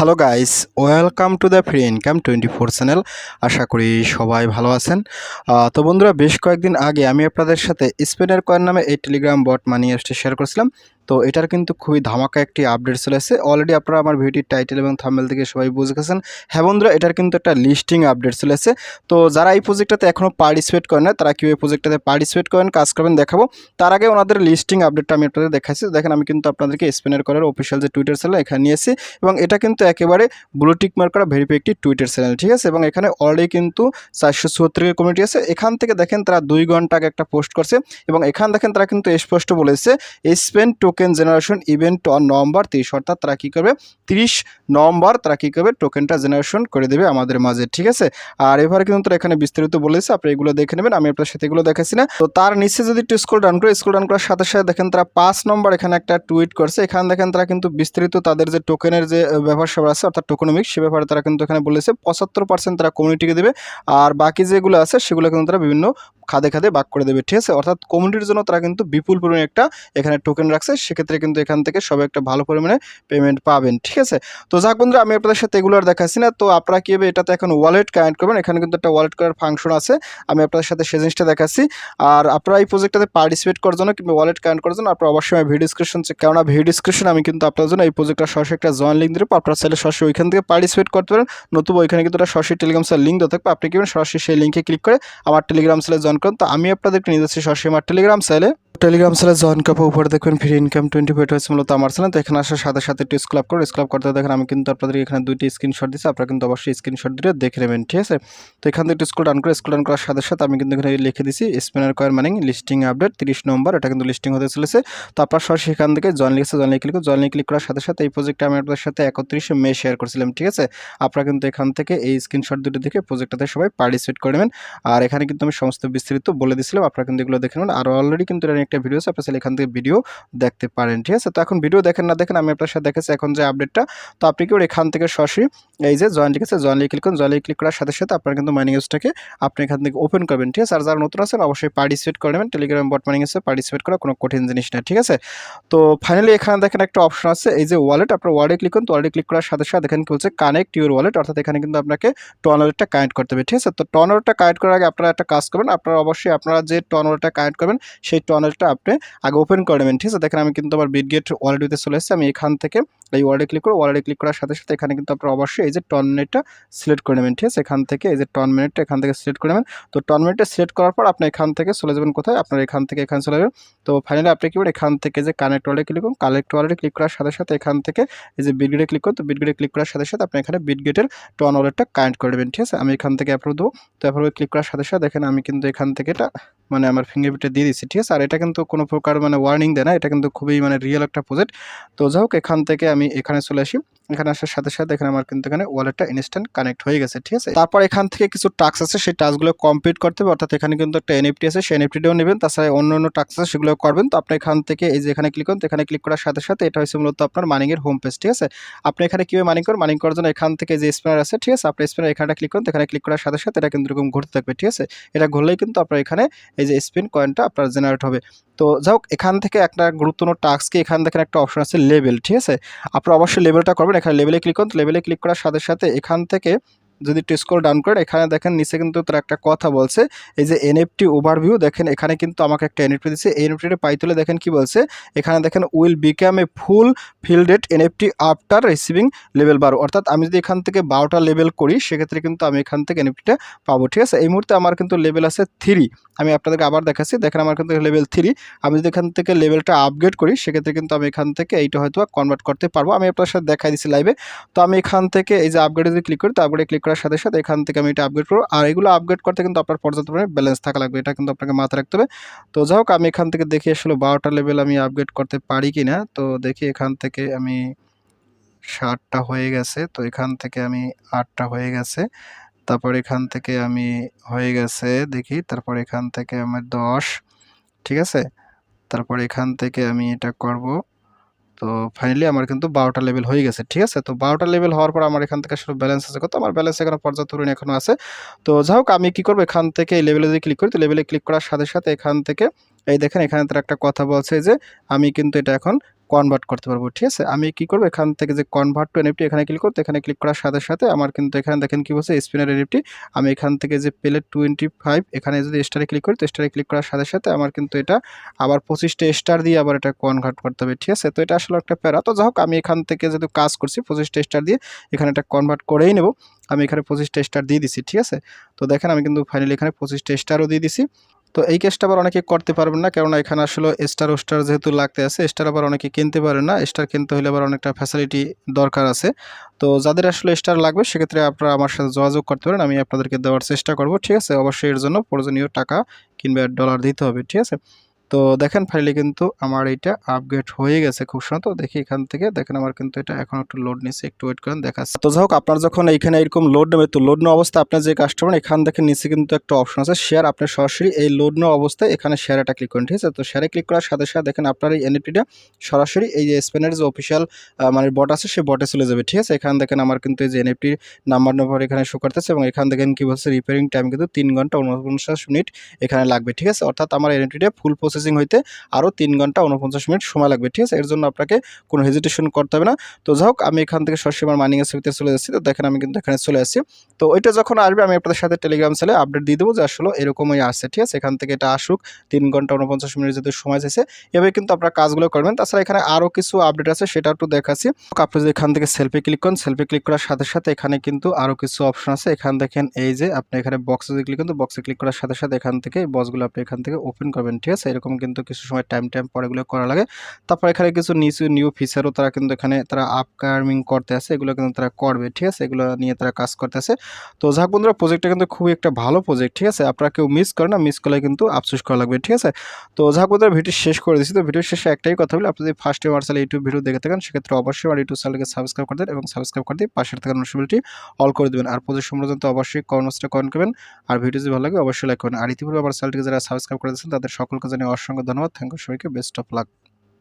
Hello guys welcome to the free income twenty four channel আশা করি সবাই ভালো আছেন। তো বন্ধুরা, বেশ কয়েকদিন আগে আমি আপনাদের সাথে স্পেনের কয়েন নামে এই টেলিগ্রাম বট মানি অ্যাপসটি শেয়ার করেছিলাম। তো এটার কিন্তু খুবই ধামাকা একটি আপডেট চলে এসেছে অলরেডি আপনারা আমার ভিডিওর টাইটেল এবং থাম্বেল থেকে সবাই বুঝে গেছেন। হ্যাঁ বন্ধুরা, এটার কিন্তু একটা লিস্টিং আপডেট চলে এসেছে তো যারা এই প্রজেক্টটাতে এখনও পার্টিসিপেট করেন না, তারা কীভাবে প্রজেক্টটাতে পার্টিসিপেট করেন, কাজ করবেন দেখাবো। তার আগে ওনাদের লিস্টিং আপডেটটা আমি আপনাদের দেখাচ্ছি। দেখেন, আমি কিন্তু আপনাদেরকে স্পেনের করার অফিসিয়াল যে টুইটার চ্যানেল এখানে নিয়েছি এবং এটা কিন্তু একেবারে ব্লু টিক মার্ক করা ভেরিফাই একটি টুইটার চ্যানেল ঠিক আছে? এবং এখানে অলরেডি কিন্তু চারশো চুয়াত্তর কমিটি আছে। এখান থেকে দেখেন, তারা দুই ঘণ্টা আগে একটা পোস্ট করছে। এবং এখান দেখেন, তারা কিন্তু স্পষ্ট বলেছে Spain token generation event on November তিরিশ অর্থাৎ তারা কী করবে? তিরিশ নভেম্বর তারা কী করবে? টোকেনটা জেনারেশন করে দেবে আমাদের মাঝে, ঠিক আছে? আর এবারে কিন্তু তারা এখানে বিস্তারিত বলেছে, আপনি এগুলো দেখে নেবেন, আমি আপনার সাথে এগুলো দেখাচ্ছি না। তো তার নিচে যদি একটু স্কুল ডাউন করে স্কুল ডাউন করার সাথে সাথে দেখেন তারা পাঁচ নম্বর এখানে একটা টুইট করছে, এখানে দেখেন তারা কিন্তু বিস্তারিত তাদের যে টোকেনের যে ব্যাপার স্যাপার আছে, অর্থাৎ টোকনমিক্স সে ব্যাপারে তারা কিন্তু এখানে বলেছে, পঁচাত্তর পার্সেন্ট তারা কমিউনিটিকে দেবে, আর বাকি যেগুলো আছে, সেগুলো কিন্তু তারা বিভিন্ন খাদে খাদে ভাগ করে দেবে, ঠিক আছে? অর্থাৎ কমিউনিটির জন্য তারা কিন্তু বিপুল পরিমাণে একটা এখানে টোকেন রাখছে সেক্ষেত্রে কিন্তু এখান থেকে সবাই একটা ভালো পরিমাণে পেমেন্ট পাবেন, ঠিক আছে? তো যাক বন্ধুরা, আমি আপনাদের সাথে এগুলো আর দেখাচ্ছি না। তো আপনারা কীভাবে এটাতে এখন ওয়ালেট কানেক্ট করবেন। এখানে কিন্তু একটা ওয়ালেট করার ফাংশন আছে। আমি আপনাদের সাথে সেই জিনিসটা দেখাচ্ছি। আর আপনারা এই প্রজেক্টটাতে পার্টিসিপেট করার জন্য কিংবা ওয়ালেট কানেক্ট করার জন্য আপনারা অবশ্যই ভিডিও ডিসক্রিপশন কেননা ভিডিও ডিসক্রিপশন আমি কিন্তু আপনার জন্য এই প্রজেক্টটা সরাসরি একটা জয়েন লিঙ্ক দেবো। আপনারা চাইলে সরাসরি ওইখান থেকে পার্টিসিপেট করতে পারেন। নতুবা ওইখানে কিন্তু একটা সরাসরি টেলিগ্রাম সেল লিঙ্ক দেওয়া থাকবে। আপনি কি সরাসরি সেই লিঙ্কে ক্লিক করে আমার টেলিগ্রাম সেলে জয়েন করুন। তো আমি আপনাদেরকে নিয়ে যাচ্ছি সরাসরি আমার টেলিগ্রাম সেলে টেলিগ্রাম সেলে জয়েন করব, উপরে দেখবেন ফ্রি ইনকাম টোয়েন্টি ফাইভ হচ্ছে মূলত আমার চ্যানেল। তো এখানে আসার সাথে সাথে একটু স্ক্লাব করে। স্ক্লাব করতে দেখেন আমি কিন্তু আপনাদেরকে এখানে দুইটি স্ক্রিনশট দিচ্ছি আপনারা কিন্তু অবশ্যই স্ক্রিনশট দিয়ে দেখে নেবেন, ঠিক আছে? তো এখান থেকে একটু স্কুল ডাউন করে। স্কুল ডাউন করার সাথে সাথে আমি কিন্তু এখানে লিখে দিচ্ছি স্পেনার কয়েন মানিং লিস্টিং আপডেট তিরিশ নম্বর। এটা কিন্তু লিস্টিং হতে চলেছে। তো আপনার সরাসরি এখান থেকে জয়েন লিখেছে জয়েন ক্লিক জয়েন ক্লিক করার সাথে সাথে এই প্রজেক্টটা আমি আপনাদের সাথে একত্রিশে মে শেয়ার করেছিলাম, ঠিক আছে? আপনারা কিন্তু এখান থেকে এই স্ক্রিনশট দুটো দেখে প্রজেক্টটাতে সবাই পার্টিসিপেট করে নেবেন। আর এখানে কিন্তু আমি সমস্ত বিস্তারিত বলে দিয়েছিলাম। আপনারা কিন্তু এগুলো দেখে নেবেন। আর অলরেডি কিন্তু এর একটা ভিডিও আছে আপনারা এখান থেকে ভিডিও দেখতে পারেন, ঠিক আছে? তো এখন ভিডিও দেখেন না দেখেন, আমি আপনার সাথে দেখেছি এখন যে আপডেটটা তো আপনি কি এখান থেকে সরাসরি এই যে জয়েন লিখেছে জয়েন লিখে ক্লিক করুন জয়েন ক্লিক করার সাথে সাথে আপনার কিন্তু মাইনিং এসটাকে আপনি এখান থেকে ওপেন করবেন, ঠিক আছে? আর যারা নতুন আছেন, অবশ্যই পার্টিসিপেট করে নেবেন। টেলিগ্রাম বট মাইনিং এসে পার্টিসিপেট করা কোনো কঠিন জিনিস না, ঠিক আছে? তো ফাইনালি এখানে দেখেন একটা অপশন আছে, এই যে ওয়ালেট আপনার ওয়ালেটে ক্লিক করুন, তো ওয়ালেটে ক্লিক করার সাথে সাথে দেখেন কি বলছে কানেক্ট ইউর ওয়ালেট অর্থাৎ এখানে কিন্তু আপনাকে টন ওয়ালেটটা কানেক্ট করতে হবে, ঠিক আছে? তো টন ওয়ালেটটা কানেক্ট করার আগে আপনারা একটা কাজ করবেন, আপনারা অবশ্যই আপনারা যে টন ওয়ালেটটা কানেক্ট করবেন, সেই টন ওয়ালেটটা আপনি আগে ওপেন করে নেবেন, ঠিক আছে? দেখেন আমি কিন্তু আমার বিটগেট ওয়ালেটে চলে এসেছি। আমি এখান থেকে এই ওয়ালেটে ক্লিক করে ওয়ালেটে ক্লিক করার সাথে সাথে এখানে কিন্তু আপনারা অবশ্যই এই যে টন মিনিটটা সিলেক্ট করে নেবেন, ঠিক আছে? এখান থেকে এই যে টন মিনিটটা এখান থেকে সিলেক্ট করে নেবেন। তো টন মিনিটটা সিলেক্ট করার পর আপনি এখান থেকে চলে যাবেন কোথায়? আপনার এখান থেকে এখানে চলে যাবেন। তো ফাইনালি আপনি কি করবেন? এখান থেকে যে কানেক্ট ওয়ালেটে ক্লিক করুন কানেক্ট ওয়ালেটে ক্লিক করার সাথে সাথে এখান থেকে এই যে বিটগেটে ক্লিক করুন তো বিটগেটে ক্লিক করার সাথে সাথে আপনি এখানে বিটগেটের টন ওয়ালেটটা কানেক্ট করে নেবেন, ঠিক আছে? আমি এখান থেকে অ্যাপ্রুভ দেবো। তো অ্যাপ্রুভ ক্লিক করার সাথে সাথে দেখেন আমি কিন্তু এখান থেকে এটা মানে আমার ফিঙ্গারপ্রিন্টটা দিয়ে দিচ্ছি ঠিক আছে? আর এটা কিন্তু কোনো প্রকার মানে ওয়ার্নিং দেয় না। এটা কিন্তু খুবই মানে রিয়েল একটা প্রজেক্ট তো যাই হোক, এখান থেকে আমি এখানে চলে আসি। এখানে আসার সাথে সাথে এখানে আমার কিন্তু এখানে ওয়ালেটটা ইনস্ট্যান্ট কানেক্ট হয়ে গেছে, ঠিক আছে? তারপর এখান থেকে কিছু টাস্ক আছে, সেই টাস্কগুলো কমপ্লিট করতে হবে। অর্থাৎ এখানে কিন্তু একটা এনএফটি আছে, সেই এনএফটিটাও নেবেন। তাছাড়া অন্য অন্য টাস্ক আছে, সেগুলো করবেন। তো আপনি এখান থেকে এই যে এখানে ক্লিক করুন এখানে ক্লিক করার সাথে সাথে এটা হচ্ছে মূলত আপনার মানিংয়ের হোম পেজ ঠিক আছে? আপনি এখানে কীভাবে মানিং করুন মানিং করার জন্য এখান থেকে যে স্পিনার আছে, ঠিক আছে? আপনি স্পিনার এখানে ক্লিক করুন এখানে ক্লিক করার সাথে সাথে এটা কিন্তু এরকম ঘুরতে থাকবে, ঠিক আছে? এটা ঘুরলেই কিন্তু আপনার এখানে এই যে স্পিন কয়েনটা আপনার জেনারেট হবে। তো যাই হোক, এখান থেকে একটা গুরুত্বপূর্ণ টাস্ককে এখান থেকে একটা অপশন আছে লেভেল ঠিক আছে? আপনারা অবশ্যই লেভেলটা করবেন, এখানে লেভেলে ক্লিক করুন লেভেলে ক্লিক করার সাথে সাথে এখান থেকে যদি স্ক্রল ডাউন করেন এখানে দেখেন নিচে কিন্তু তারা একটা কথা বলছে, এই যে এনএফটি ওভারভিউ দেখেন এখানে কিন্তু আমাকে একটা এনএফটি দিচ্ছে এই এনএফটিটা পাই তুলে দেখেন কি বলছে, এখানে দেখেন will become a full fledged NFT after receiving level বারো অর্থাৎ আমি যদি এখান থেকে বারোটা লেভেল করি, সেক্ষেত্রে কিন্তু আমি এখান থেকে এনএফটিটা পাবো, ঠিক আছে? এই মুহূর্তে আমার কিন্তু লেভেল আছে থ্রি আমি আপনাদেরকে আবার দেখাচ্ছি, দেখেন আমার কিন্তু লেভেল থ্রি আমি যদি এখান থেকে লেভেলটা আপগ্রেড করি, সেক্ষেত্রে কিন্তু আমি এখান থেকে এইটা হয়তো কনভার্ট করতে পারব, আমি আপনার সাথে দেখাই দিচ্ছি লাইভে তো আমি এখান থেকে এই যে আপগ্রেডে যদি ক্লিক করি, তো আপগ্রেডে ক্লিক করার সাথে সাথে এখান থেকে আমি এটা আপগ্রেড করব। আর এগুলো আপগ্রেড করতে কিন্তু আপনার পর্যাপ্ত পরিমাণে ব্যালেন্স থাকা লাগবে। এটা কিন্তু আপনাকে মাথায় রাখতে হবে। তো যাই হোক, আমি এখান থেকে দেখি আসলে বারোটা লেভেল আমি আপগ্রেড করতে পারি কি না তো দেখি এখান থেকে আমি সাতটা হয়ে গেছে। তো এখান থেকে আমি আটটা হয়ে গেছে। তারপর এখান থেকে আমি হয়ে গেছে, দেখি, তারপর এখান থেকে আমার দশ, ঠিক আছে? তারপর এখান থেকে আমি এটা করব। তো ফাইনালি আমার কিন্তু বারোটা লেভেল হয়ে গেছে, ঠিক আছে? তো বারোটা লেভেল হওয়ার পর আমার এখান থেকে আসলে ব্যালেন্স আছে কত? আমার ব্যালেন্স এখানে পর্যাপ্ত পরিমাণে এখনও আছে। তো যাই হোক, আমি কী করব? এখান থেকে এই লেভেলে যদি ক্লিক করি, তো লেভেলে ক্লিক করার সাথে সাথে এখান থেকে এই দেখেন, এখানে তারা একটা কথা বলছে যে, আমি কিন্তু এটা এখন কনভার্ট করতে পারব। ঠিক আছে? আমি কি করব? এখান থেকে যে কনভার্ট টু এনএফটি এখানে ক্লিক করতে এখানে ক্লিক করার সাথে সাথে আমার কিন্তু এখানে দেখেন কি বলছে স্পিনার এনএফটি আমি এখান থেকে যে পেলে টোয়েন্টি ফাইভ এখানে যদি স্টারে ক্লিক করি, তো স্টারে ক্লিক করার সাথে সাথে আমার কিন্তু এটা আবার পঁচিশটা স্টার দিয়ে আবার এটা কনভার্ট করতে হবে, ঠিক আছে? তো এটা আসলে একটা প্যারা। তো যাই আমি এখান থেকে যেহেতু কাজ করছি, পঁচিশটা স্টার দিয়ে এখানে এটা কনভার্ট করেই নেব। আমি এখানে পঁচিশটা স্টার দিয়ে দিছি, ঠিক আছে? তো দেখেন, আমি কিন্তু ফাইনালি এখানে পঁচিশটা স্টারও দিয়ে দিছি। তো এই কেসটা আবার অনেকে করতে পারবেন না, কেননা এখানে আসলে স্টার ওস্টার যেহেতু লাগতে আছে স্টার আবার অনেকে কিনতে পারেন না স্টার কিনতে হলে আবার অনেকটা ফ্যাসিলিটি দরকার আছে। তো যাদের আসলে স্টার লাগবে, সেক্ষেত্রে আপনারা আমার সাথে যোগাযোগ করতে পারেন, আমি আপনাদেরকে দেওয়ার চেষ্টা করব, ঠিক আছে? অবশ্যই এর জন্য প্রয়োজনীয় টাকা কিংবা ডলার দিতে হবে, ঠিক আছে? তো দেখেন ফাইলে কিন্তু আমার এটা আপগ্রেড হয়ে গেছে খুব সুন্দর তো, দেখি এখান থেকে। দেখেন আমার কিন্তু এটা এখন একটু লোড নিচ্ছে, একটু ওয়েট করেন, দেখাচ্ছে। তো যাই হোক, আপনার যখন এইখানে এরকম লোড নেবে, তো লোড নেওয়া অবস্থায় আপনার যে কাস্টমার এখান থেকে নিচে কিন্তু একটা অপশন আছে শেয়ার আপনি সরাসরি এই লোড নেওয়া অবস্থায় এখানে শেয়ার একটা ক্লিক করেন, ঠিক আছে? তো শেয়ারে ক্লিক করার সাথে সাথে দেখেন আপনার এই এনএফটিটা সরাসরি এই যে স্পেনের যে অফিসিয়াল মানে বট আছে সেই বটে চলে যাবে, ঠিক আছে? এখান দেখেন আমার কিন্তু এই যে এনএফটির নাম্বার নম্বর এখানে শো করতেছে এবং এখান দেখেন কি বলছে রিপেয়ারিং টাইম কিন্তু তিন ঘণ্টা উনপঞ্চাশ মিনিট এখানে লাগবে, ঠিক আছে? অর্থাৎ আমার এনএফটিটা ফুল প্রসেসিং হইতে আরও তিন ঘণ্টা উনপঞ্চাশ মিনিট সময় লাগবে, ঠিক আছে? এর জন্য আপনাকে কোনো হেজিটেশন করতে হবে না। তো যাই হোক, আমি এখান থেকে সরাসরি আমার মাইনিং ভিতরে চলে যাচ্ছি। তো দেখেন, আমি কিন্তু এখানে চলে আসছি। তো ওইটা যখন আসবে, আমি আপনাদের সাথে টেলিগ্রাম চ্যানেলে আপডেট দিয়ে দেবো যে আসলে এরকমই আসছে, ঠিক আছে? এখান থেকে এটা আসুক, তিন ঘণ্টা উনপঞ্চাশ মিনিট যদি সময় চাইছে। এভাবে কিন্তু আপনারা কাজগুলো করবেন। তাছাড়া এখানে আরও কিছু আপডেট আছে, সেটা একটু দেখাচ্ছি। আপনি যদি এখান থেকে সেলফি ক্লিক করেন সেলফি ক্লিক করার সাথে সাথে এখানে কিন্তু আরও কিছু অপশন আছে। এখান দেখেন, এই যে আপনি এখানে বক্সে ক্লিক করেন, তো বক্সে ক্লিক করার সাথে সাথে এখান থেকে বক্সগুলো আপনি এখান থেকে ওপেন করবেন, ঠিক আছে? এরকম কিন্তু কিছু সময় টাইম টাইম পরে এগুলো করা লাগে। তারপর এখানে কিছু নিচু নিউ ফিচারও তারা কিন্তু এখানে তারা আপকামিং করতে আছে এগুলো কিন্তু তারা করবে, ঠিক আছে? এগুলো নিয়ে তারা কাজ করতেছে তো যাক বন্ধুরা প্রজেক্টটা কিন্তু খুবই একটা ভালো প্রজেক্ট ঠিক আছে? আপনারা কেউ মিস করে না মিস করলে কিন্তু আফসোস করা লাগবে, ঠিক আছে? তো যাক বন্ধুরা ভিডিও শেষ করে দিচ্ছি তো ভিডিও শেষে একটাই কথা বলি, আপনি যদি ফার্স্ট টাইম আমার ইউটিউব ভিডিও দেখে থাকেন, সেক্ষেত্রে অবশ্যই আমার ইউটিউব চ্যানেলকে সাবস্ক্রাইব করে দেন এবং সাবস্ক্রাইব করে দিয়ে পাশের থাকা নোটিফিকেশনটি অল করে দেবেন। আর প্রজেক্ট সম্পর্কে অবশ্যই কমেন্টসটা কমেন্ট করবেন। আর ভিডিও যদি ভালো লাগে, অবশ্যই লাইক করবেন। আর ইতিপূর্বে আমার চ্যানেলটিকে যারা সাবস্ক্রাইব করে দিয়েছেন, তাদের সকলকে জানিয়ে অসংখ্য ধন্যবাদ। থ্যাংক ইউ সবাইকে। Best of luck